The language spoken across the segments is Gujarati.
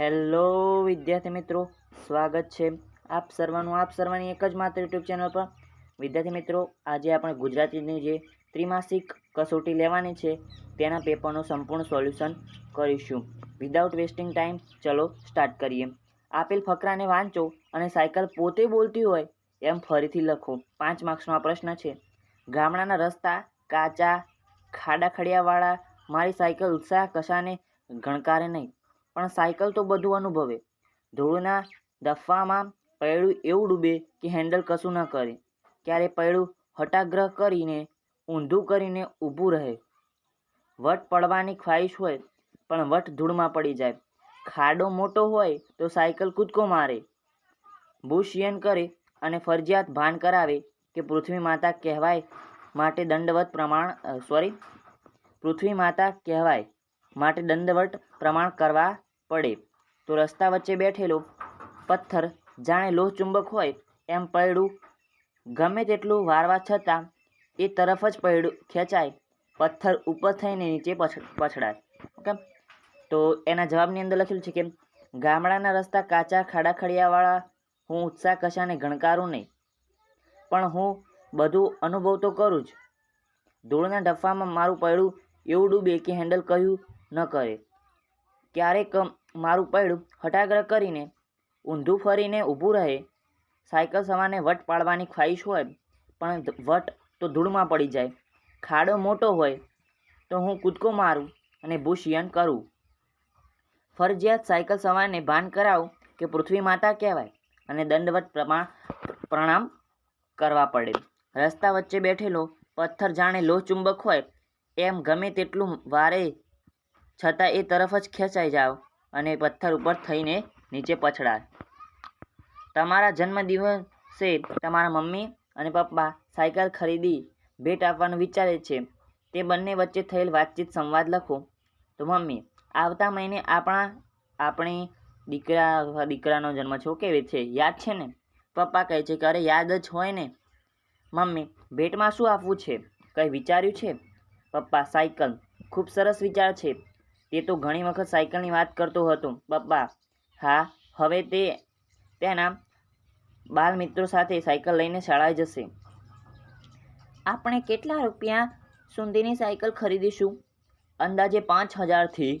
હેલો વિદ્યાર્થી મિત્રો, સ્વાગત છે આપ સર્વનું. આપ સર્વની એક જ માત્ર યુટ્યુબ ચેનલ પર. વિદ્યાર્થી મિત્રો, આજે આપણે ગુજરાતીની જે ત્રિમાસિક કસોટી લેવાની છે, તેના પેપરનું સંપૂર્ણ સોલ્યુશન કરીશું. વિદાઉટ વેસ્ટિંગ ટાઈમ ચલો સ્ટાર્ટ કરીએ. આપેલ ફકરાને વાંચો અને સાયકલ પોતે બોલતી હોય, એમ ફરીથી લખો. પાંચ માર્ક્સનો આ પ્રશ્ન છે. ગામડાના રસ્તા, કાચા, ખાડા ખડિયાવાળા, મારી સાયકલ ઉત્સાહ કશાને ગણકારે નહીં. પણ સાયકલ તો બધું અનુભવે. ધૂળના દફામાં પૈડું એવું ડૂબે કે હેન્ડલ કશું ન કરે. ક્યારે પૈડું હટાગ્રહ કરીને ઊંધું કરીને ઊભું રહે. વટ પડવાની ખ્વાહિશ હોય, પણ વટ ધૂળમાં પડી જાય. ખાડો મોટો હોય તો સાયકલ કૂદકો મારે. બુશયન કરે અને ફરજિયાત ભાન કરાવે કે પૃથ્વી માતા કહેવાય માટે દંડવત પ્રમાણ સોરી પૃથ્વી માતા કહેવાય માટે દંડવટ પ્રમાણ કરવા પડે. તો રસ્તા વચ્ચે બેઠેલો પથ્થર જાણે લોહચુંબક હોય એમ પૈડું ગમે તેટલું વારવા છતાં એ તરફ જ પૈડું ખેંચાય. પથ્થર ઉપર થઈને નીચે પછ, પછડાય. ઓકે? તો એના જવાબની અંદર લખેલું છે કે ગામડાના રસ્તા કાચા ખાડા ખડિયાવાળા હું ઉત્સાહ કશાને ગણકારું નહીં. પણ હું બધું અનુભવ તો કરું જ. ધૂળના ડફામાં મારું પૈડું એવું ડૂબે કે હેન્ડલ કહ્યું ન કરે. ક્યારેક મારું પૈડું હટાગ્રહ કરીને ઊંધું ફરીને ઊભું રહે. સાયકલ સવારને વટ પાડવાની ખ્વાહિશ હોય, પણ વટ તો ધૂળમાં પડી જાય. ખાડો મોટો હોય તો હું કૂદકો મારું અને ભૂષિયન કરું. ફરજિયાત સાયકલ સવારને ભાન કરાવું કે પૃથ્વી માતા કહેવાય અને દંડવત પ્રમાણ પ્રણામ કરવા પડે. રસ્તા વચ્ચે બેઠેલો પથ્થર જાણે લોહ ચુંબક હોય, એમ ગમે તેટલું વારે છતાં એ તરફ જ ખેંચાઈ જાઓ અને પથ્થર ઉપર થઈને નીચે પછડાય. તમારા જન્મદિવસે તમારા મમ્મી અને પપ્પા સાયકલ ખરીદી, ભેટ આપવાનું વિચારે છે. તે બંને વચ્ચે થયેલ વાતચીત સંવાદ લખો. તો મમ્મી, આવતા મહિને આપણા, આપણી દીકરા, દીકરાનો જન્મ છો કેવી છે? યાદ છે ને? પપ્પા કહે છે કે અરે યાદ જ હોય ને. મમ્મી, ભેટમાં શું આપવું છે? કંઈ વિચાર્યું છે? પપ્પા, સાયકલ. ખૂબ સરસ વિચાર છે. તે તો ઘણી વખત સાયકલની વાત કરતો હતો. પપ્પા, હા, હવે તે તેના બાલ મિત્રો સાથે સાયકલ લઈને શાળાએ જશે. આપણે કેટલા રૂપિયા સુધીની સાયકલ ખરીદીશું? અંદાજે પાંચ હજારથી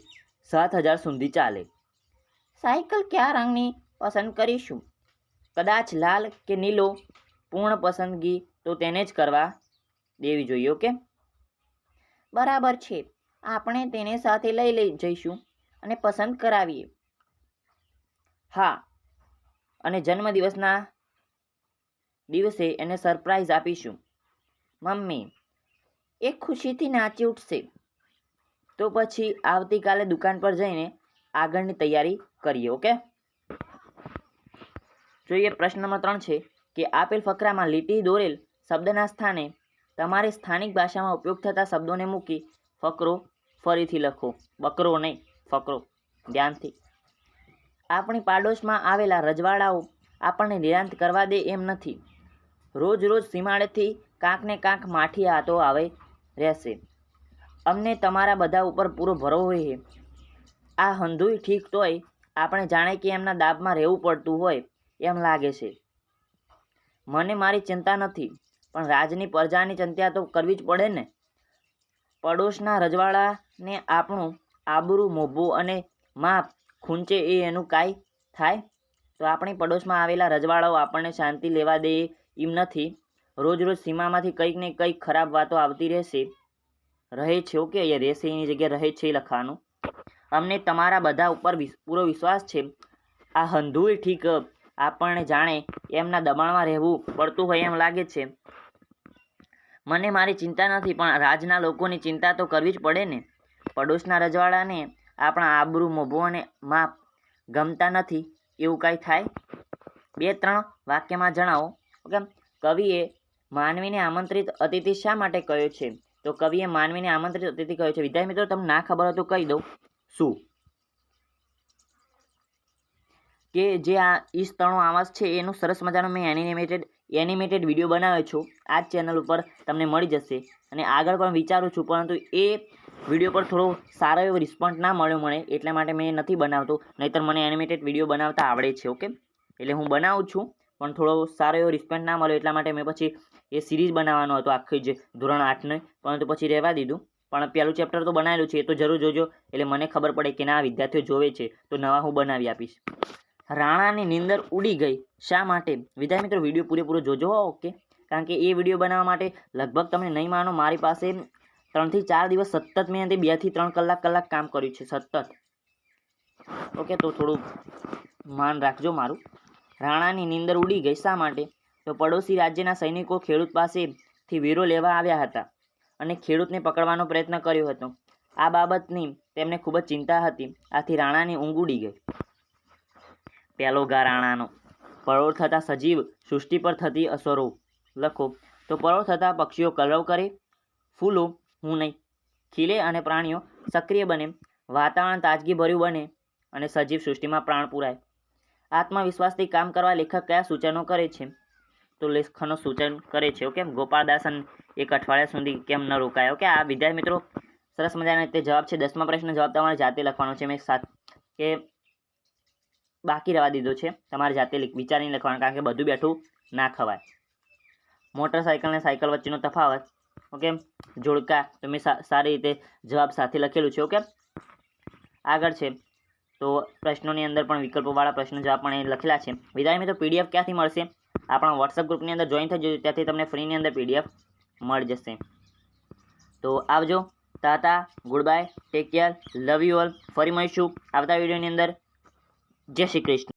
સાત હજાર સુધી ચાલે. સાયકલ કયા રંગની પસંદ કરીશું? કદાચ લાલ કે નીલો, પૂર્ણ પસંદગી તો તેને જ કરવા દેવી જોઈએ, ઓકે? બરાબર છે. આપણે તેને સાથે લઈ લઈ જઈશું અને પસંદ કરાવીએ. હા, અને જન્મદિવસના દિવસે એને સરપ્રાઈઝ આપીશું. મમ્મી, એ ખુશીથી નાચી ઉઠશે. તો પછી આવતીકાલે દુકાન પર જઈને આગળની તૈયારી કરીએ, ઓકે? જોઈએ, પ્રશ્ન નંબર ત્રણ છે કે આપેલ ફકરામાં લીટી દોરેલ શબ્દના સ્થાને તમારી સ્થાનિક ભાષામાં ઉપયોગ થતા શબ્દોને મૂકી ફકરો ફરીથી લખો. બકરો નહીં, ફકરો. ધ્યાનથી. આપણી પાડોશમાં આવેલા રજવાડાઓ આપણને નિરાંત કરવા દે એમ નથી. રોજ રોજ સીમાડેથી કાંકને કાંક માઠી હાથો આવે રહેશે. અમને તમારા બધા ઉપર પૂરો ભરો હોય આ હંધુય ઠીક તોય આપણે જાણે કે એમના દાબમાં રહેવું પડતું હોય એમ લાગે છે. મને મારી ચિંતા નથી, પણ રાજની પ્રજાની ચિંતા તો કરવી જ પડે ને. પડોશના રજવાડાને આપણું આબરૂ મોભું અને માપ ખૂંચે એ એનું કાંઈ થાય? તો આપણી પડોશમાં આવેલા રજવાડાઓ આપણને શાંતિ લેવા દે એમ નથી. રોજ રોજ સીમામાંથી કંઈક ને કંઈક ખરાબ વાતો આવતી રહેશે. રહે છે ઓકે અહીંયા રહેશે, એની જગ્યાએ રહે છે લખવાનું. અમને તમારા બધા ઉપર પૂરો વિશ્વાસ છે. આ હંધુય ઠીક આપણને જાણે એમના દબાણમાં રહેવું પડતું હોય એમ લાગે છે. મને મારી ચિંતા નથી, પણ રાજના લોકોની ચિંતા તો કરવી જ પડે ને. પડોશના રજવાડાને આપણા આબરૂ મોભો અને માપ ગમતા નથી, એવું કાંઈ થાય? બે ત્રણ વાક્યમાં જણાવો. ઓકે, કવિએ માનવીને આમંત્રિત અતિથિ શા માટે કહ્યો છે? તો કવિએ માનવીને આમંત્રિત અતિથિ કહ્યો છે. વિદ્યાર્થી મિત્રો, તમને ના ખબર હોય તો કહી દઉં. શું? કે જે આ ઈશ તણો આવાસ છે, એનું સરસ મજાનું મેં એનિમેટેડ એનિમેટેડ વીડિયો બનાવે છું. આ ચેનલ ઉપર તમને મળી જશે. અને આગળ પણ વિચારું છું, પરંતુ એ વીડિયો પર થોડો સારો એવો રિસ્પોન્સ ના મળ્યો મને, એટલા માટે મેં નથી બનાવતો. નહીંતર મને એનિમેટેડ વીડિયો બનાવતા આવડે છે ઓકે એટલે હું બનાવું છું, પણ થોડો સારો એવો રિસ્પોન્સ ના મળ્યો, એટલા માટે મેં પછી એ સિરીઝ બનાવવાનો હતો, આખી જ ધોરણ આઠને. પરંતુ પછી રહેવા દીધું. પણ પહેલું ચેપ્ટર તો બનાવેલું છે, એ તો જરૂર જોજો. એટલે મને ખબર પડે કે ના, વિદ્યાર્થીઓ જોવે છે, તો નવા હું બનાવી આપીશ. રાણાની નીંદર ઉડી ગઈ. શા માટે? વિદ્યાર્થી મિત્રો, વીડિયો પૂરેપૂરો જોજો ઓકે? કારણ કે એ વીડિયો બનાવવા માટે લગભગ તમે નહીં માનો, મારી પાસે ત્રણથી ચાર દિવસ સતત મેં બે બેથી ત્રણ કલાક કલાક કામ કર્યું છે, સતત. ઓકે, તો થોડું માન રાખજો મારું. રાણાની નીંદર ઉડી ગઈ. શા માટે? તો પડોશી રાજ્યના સૈનિકો ખેડૂત પાસેથી વીરો લેવા આવ્યા હતા અને ખેડૂતને પકડવાનો પ્રયત્ન કર્યો હતો. આ બાબતની તેમને ખૂબ જ ચિંતા હતી. આથી રાણાની ઊંઘ ઉડી ગઈ. પહેલો ગારાણાનો પરોળ થતાં સજીવ સૃષ્ટિ પર થતી અસરો. લખો. તો પરોળ થતાં પક્ષીઓ કલરવ કરે? ફૂલો? હું નહીં. ખીલે અને પ્રાણીઓ સક્રિય બને. વાતાવરણ તાજગીભર્યું બને અને સજીવ સૃષ્ટિમાં પ્રાણ પૂરાય. આત્મવિશ્વાસથી કામ કરવા લેખક કયા સૂચનો કરે છે? તો લેખનો સૂચન કરે છે, ઓકે? ગોપાળદાસન એક અઠવાડિયા સુધી કેમ ન રોકાય? ઓકે? આ વિદ્યાર્થી મિત્રો, સરસ મજાના રીતે જવાબ છે. દસમા પ્રશ્ન જવાબ તમારે જાતે લખવાનો છે. મેં સાત કે બાકી રહેવા દીધો છે. તમારે જાતે વિચારીને લખવાનું, કારણ કે બધું બેઠું ના ખવાય. મોટરસાયકલ અને સાયકલ વચ્ચેનો તફાવત ઓકે જોડકા, તો મેં સારી રીતે જવાબ સાથે લખેલું છે ઓકે આગળ છે. તો પ્રશ્નોની અંદર પણ વિકલ્પોવાળા પ્રશ્નો જવાબ પણ એ લખેલા છે. વિદાય મિત્રો પીડીએફ ક્યાંથી મળશે? આપણા વોટ્સઅપ ગ્રુપની અંદર જોઈન થઈ જજો, ત્યાંથી તમને ફ્રીની અંદર પીડીએફ મળી જશે. તો આવજો. Tata good bye take care love you all ફરી મળીશું આવતા વિડીયોની અંદર. જય શ્રી કૃષ્ણ.